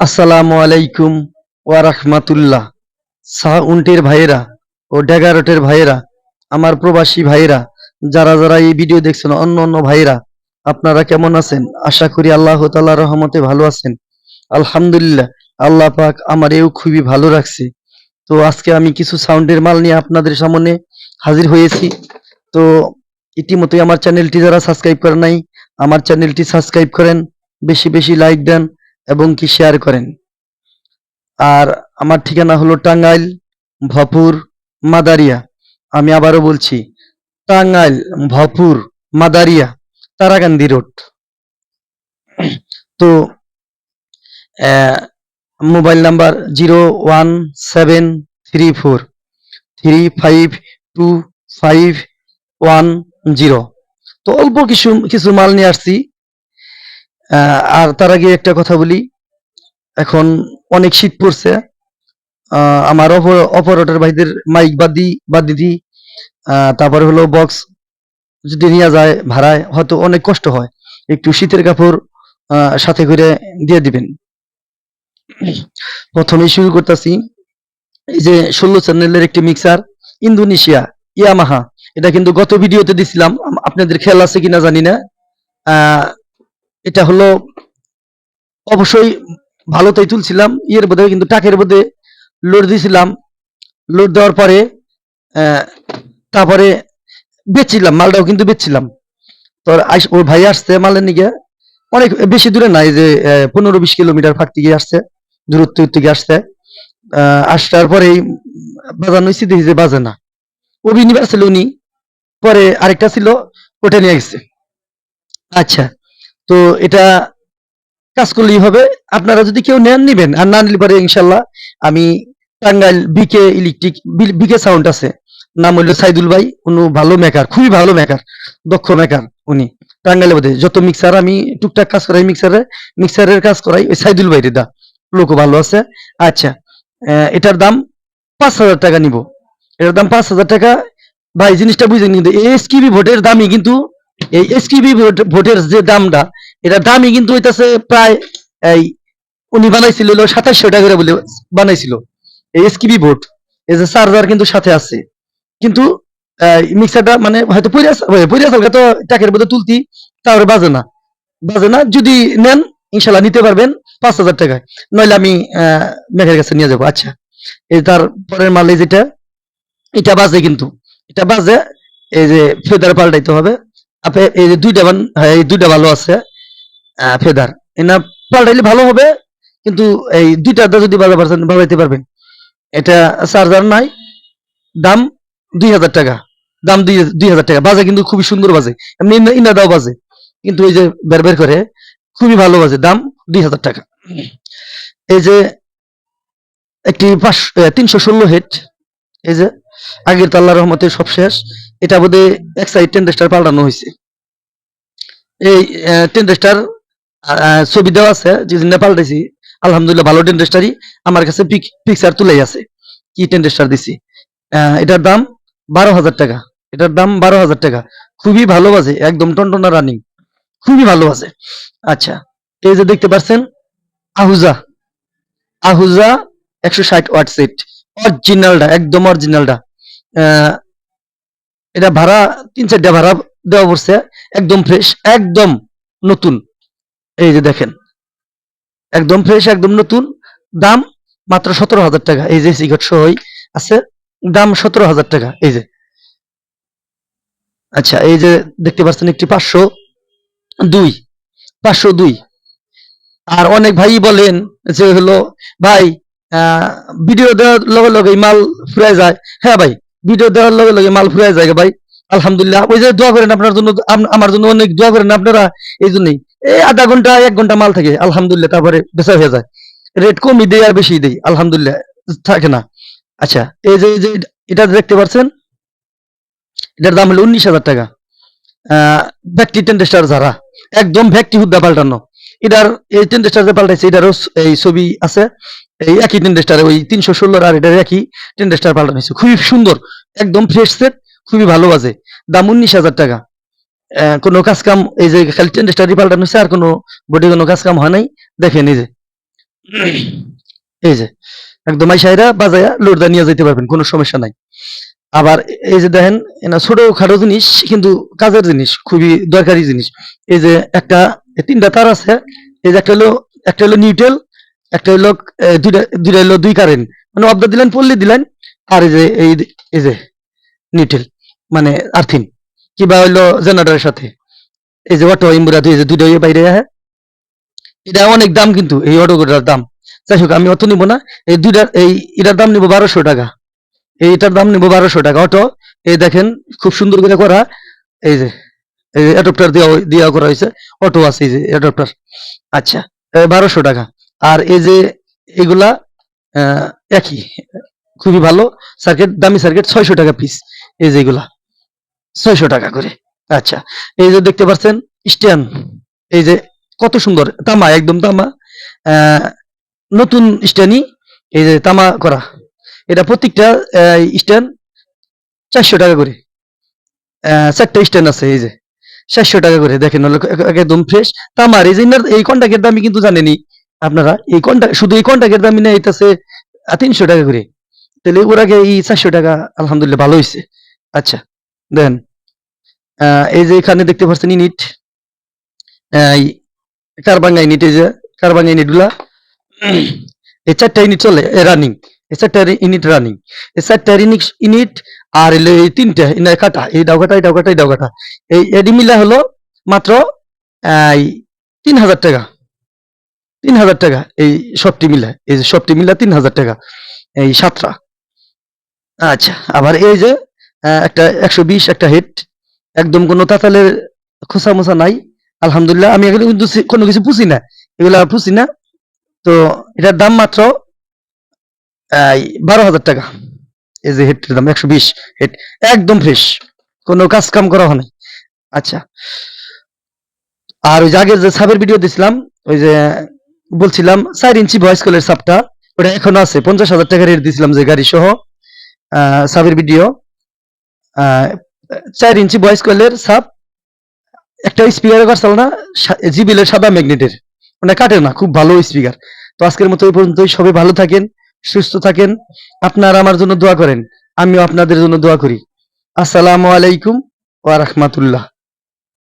আসসালামু আলাইকুম ওয়া রাহমাতুল্লাহ। সাউন্টের ভাইয়েরা ও ড্যাগারটের ভাইয়েরা, আমার প্রবাসী ভাইয়েরা, যারা যারা এই ভিডিও দেখছেন, অন্য অন্য ভাইয়েরা, আপনারা কেমন আছেন? আশা করি আল্লাহ তাআলার রহমতে ভালো আছেন। আলহামদুলিল্লাহ, আল্লাহ পাক আমার এও খুবই ভালো রাখছে। তো আজকে আমি কিছু সাউন্ডের মাল নিয়ে আপনাদের সামনে হাজির হয়েছি। তো ইতিমধ্যে আমার চ্যানেলটি যারা সাবস্ক্রাইব করেন নাই, আমার চ্যানেলটি সাবস্ক্রাইব করেন, বেশি বেশি লাইক দেন এবং কি শেয়ার করেন? আর আমার ঠিকানা হলো টাঙ্গাইল, ভপুর, মাদারিয়া। আমি আবারও বলছি, টাঙ্গাইল, ভপুর, মাদারিয়া তারাকান্দি রোড। তো mobile number zero one seven three four, three five two five one zero. তো অল্প কিছু কিছু মাল নিয়ে আসছি। আর তার আগে একটা কথা বলি। এখন অনেক শীত পড়ছে। আমার অপারেটর ভাইদের মাইক বাদ দি বাদ দিদি। তারপরে হলো বক্স যদি নিয়ে যায় ভাড়ায়, হয়তো অনেক কষ্ট হয়। একটু শীতের কাপড় সাথে করে দিয়ে দিবেন। প্রথমে শুরু করতেছি। এই যে ষোলো চ্যানেলের একটি মিক্সার ইন্দোনেশিয়া, ইয়ামাহা। এটা কিন্তু গত ভিডিওতে দিছিলাম। আপনাদের খেয়াল আছে কিনা জানি না। এটা হলো অবশ্যই ভালোতেই তুলছিলাম, ইয়ের বোধে কিন্তু টাকের বোধে লোড দিয়েছিলাম লোড দেওয়ার পরে তারপরে বেচছিলাম, মালটাও কিন্তু বেচছিলাম। তো ওর ভাই আসছে মালের নিকে অনেক বেশি দূরে নাই যে পনেরো বিশ কিলোমিটার ফাঁক থেকে আসছে, দূরত্ব থেকে আসছে। আসার পরেই বাজানো হয়েছে যে বাজে না। ওবি নিবার ছিল উনি, পরে আরেকটা ছিল, ওটা নিয়ে গেছে। আচ্ছা। তো এটা কাজ করলেই হবে। আপনারা যদি কেউ নেন, নিবেন। আর না নিলে পারে ইনশাল্লাহ আমি Tangail BK electric BK sound আছে। নাম হইল সাইদুল ভাই। উনি ভালো মেকার খুবই ভালো মেকার দক্ষ মেকার উনি। টাঙ্গাইলে বোধে যত মিক্সার আমি টুকটাক কাজ করাই মিক্সারে মিক্সারের কাজ করাই ওই সাইদুল ভাই দা। লোকও ভালো আছে। আচ্ছা এটার দাম পাঁচ হাজার টাকা নিব। এটার দাম পাঁচ হাজার টাকা। ভাই, জিনিসটা বুঝে নিন এই এসকিবি ভোটের দামই কিন্তু এই এসকিবি ভোটের যে দামটা, এটা দামই কিন্তু হইতাছে প্রায় এই উনি বানাইছিল হলো সাতাশশো টাকা করে বলে বানাইছিল। এই এসকিবি ভোট, এই যে চার্জার কিন্তু সাথে আছে। কিন্তু মিক্সারটা মানে হয়তো পইরা চালকা তো টাকের মধ্যে তুলতি তাহলে বাজে না। বাজে না, যদি নেন, ইনশাল্লাহ নিতে পারবেন পাঁচ হাজার টাকায়। নইলে আমি মেঘের কাছে নিয়ে যাব। আচ্ছা এই তার পরের মাল যেটা, এটা বাজে কিন্তু। এটা বাজে, এই যে ফেদার পাল্টাইতে হবে। আপনি এই যে দুইটা বান হ্যাঁ, এই দুইটা ভালো আছে ফেদার। এনা পাল্টাইলে ভালো হবে কিন্তু এই দুইটা যদি বাজা পারছেন বাজাইতে পারবেন। এটা চার্জার নাই দাম দুই হাজার টাকা। দাম দুই দুই হাজার টাকা। বাজে কিন্তু খুবই সুন্দর বাজে। এমনি ইনা দাও বাজে। কিন্তু ওই যে বের বের করে খুবই ভালো বাজে। দাম দুই হাজার টাকা। এই যে একটি পাঁচ তিনশো ষোলো হেড। এই যে আগের তো আল্লাহ রহমতের সব শেষ। এটা বোধে এক সাইড টেন্ডেস্টার পাল্টানো হয়েছে। এই টেন্ডেস্টার ছবি দেওয়া আছে যে পাল্টাইছি, আলহামদুলিল্লাহ ভালো টেন্ডেস্টারই আমার কাছে পিকচার তুলেই আছে, কি টেন্ডেস্টার দিছি। এটার দাম বারো হাজার টাকা। এটার দাম বারো হাজার টাকা। খুবই ভালো বাজে, একদম টনটনা রানিং খুবই ভালো আছে আচ্ছা এই যে দেখতে পাচ্ছেন, আহুজা। আহুজা একশো ষাট ওয়াট সেট অরিজিনালটা, একদম অরিজিনালটা। এটা ভাড়া, তিন চারটা ভাড়া দেওয়া পড়ছে, একদম ফ্রেশ একদম নতুন। এই যে দেখেন, একদম ফ্রেশ একদম নতুন। দাম মাত্র সতেরো হাজার টাকা। এই যে সিগারেট সহই আছে, দাম সতেরো হাজার টাকা। এই যে আচ্ছা এই যে দেখতে পাচ্ছেন একটি পাঁচশো দুই পাঁচশো দুই। আর অনেক ভাই বলেন যে হলো, ভাই ভিডিও দেওয়ার লগে লগে মাল ফুরায় যায়। হ্যাঁ ভাই ভিডিও দেওয়ার লগে লগে মাল ফুরায় যায় ভাই। আলহামদুলিল্লাহ, ওই যে দোয়া করেন আপনার জন্য আমার জন্য অনেক দোয়া করেন আপনারা, এই জন্যই। এই আধা ঘণ্টা, এক ঘণ্টা মাল থাকে, আলহামদুলিল্লাহ, তারপরে বেচা হয়ে যায়। রেট কমই দেয় আর বেশি দেয়, আলহামদুলিল্লাহ, থাকে না। আচ্ছা এই যে যে, এটা দেখতে পাচ্ছেন? এটার দাম হলো উনিশ হাজার টাকা। ভ্যাক্টি টেন্ডেস্টার যারা, একদম ভ্যাক্টি হুদ্দা পাল্টানো। এটার এই টেন্ডেস্টার পাল্টাইছে এটারও এই ছবি আছে। এই একই টেন্ডেস্টার ওই তিনশো ষোলোর আর এটার একই টেন্ডেস্টার পাল্টানো খুবই সুন্দর, একদম ফ্রেশ সেট খুবই ভালো বাজে। দাম উনিশ হাজার টাকা। কোনো কাজ কাম এই যে খালি টেন্ডেস্টারই পাল্টানো হয়েছে, আর কোনো বডি কোনো কাজ কাম হয় নাই। দেখেন এই যে। এই যে, একদম আই আইসাইরা বাজায়া লোডদা নিয়ে যেতে পারবেন, কোনো সমস্যা নাই। আবার এই যে দেখেন ছোট খাটো জিনিস, কিন্তু কাজের জিনিস, খুবই দরকারি জিনিস। এই যে একটা তিনটা তার আছে। এই যে একটা হলো একটা হলো নিউট্রাল একটা হলো দুইটা দুইটা হলো দুই কারেন্ট মানে অর্ধ দিলেন পল্লি দিলেন, আর এই যে এই যে নিউট্রাল মানে আর্থিন কিবা হইল জেনারেটরের সাথে। এই যে অটো ইমুরা দুই যে দুইটা বাইরে হ্যাঁ এটা অনেক দাম কিন্তু, এই অটো অটোগুলোর দাম। যাই হোক, আমি অত নিব না। এই দুইটার এই, এটার দাম নিব বারোশো টাকা। এইটার দাম নিব বারোশো টাকা। অটো, এই দেখেন, খুব সুন্দর করে করা। এই যে অ্যাডপ্টার দেওয়া দেওয়া করা হয়েছে। অটো আছে এই যে অ্যাডপ্টার আচ্ছা বারোশো টাকা। আর এই যে এগুলা একই। খুবই ভালো সার্কিট দামি সার্কিট ছয়শো টাকা পিস এই যে এগুলা, ছয়শো টাকা করে। আচ্ছা এই যে দেখতে পাচ্ছেন, স্ট্যান্ড। এই যে কত সুন্দর, তামা, একদম তামা। নতুন স্ট্যান্ডই, এই যে তামা করা। এটা প্রত্যেকটা স্ট্যান্ড চারশো টাকা করে। চারটা স্ট্যান্ড আছে এই যে। চারশো টাকা করে। দেখেন একদম ফ্রেশ তামার এই যে ইনার- এই কন্টাক্টের দামই কিন্তু জানেনি আপনারা। এই কন্টাক্ট শুধু এই কন্টাক্টের দামই না, এইটাছে তিনশো টাকা করে। তাহলে ওর আগে এই চারশো টাকা আলহামদুলিল্লাহ ভালো হয়েছে আচ্ছা দেন এই যে এখানে দেখতে পাচ্ছেন ইউনিট কারবাঙ্গা ইউনিট এই যে কারবাঙ্গা ইউনিটগুলা। এই চারটা ইউনিট চলে রানিং এই চারটা ইউনিট রানিং এই চারটা ইউনিট আর হলো এই তিনটা ইনা কাটা এই ডাও কাটা এই ডাউকাটা এই ডাউকাটা এই এডি মিলা হলো মাত্র এই তিন হাজার টাকা। তিন হাজার টাকা এই সবটি মিলা এই যে সবটি মিলা তিন হাজার টাকা এই সাতটা। আচ্ছা আবার এই যে একটা একশো বিশ একটা হেড একদম কোনো তাতালের খোসা মোসা নাই। আলহামদুলিল্লাহ আমি এগুলো কিন্তু কোনো কিছু পুষি না এগুলো আর পুষি না। তো এটার দাম মাত্র এই, বারো হাজার টাকা। এই যে হেডটির দাম, একশো বিশ হেড, একদম ফ্রেশ কোনো কাজ কাম করা হয় আচ্ছা। আর ওই যে আগের যে সাবের ভিডিও দিছিলাম, ওই যে বলছিলাম চার ইঞ্চি ভয়েস কলের সাপটা ওটা এখনও আছে। পঞ্চাশ হাজার টাকা রেট দিছিলাম যে গাড়ি সহ সাবের ভিডিও চার ইঞ্চি ভয়েস কলের সাপ একটা স্পিকারের করছিল না জিবিলের সাদা ম্যাগনেটের মানে কাটে না, খুব ভালো স্পিকার তো আজকের মতো এই পর্যন্তই। সবাই ভালো থাকেন। সুস্থ থাকেন। আপনারা আমার জন্য দোয়া করেন। আমিও আপনাদের জন্য দোয়া করি। আসসালামু আলাইকুম ওয়া রাহমাতুল্লাহ।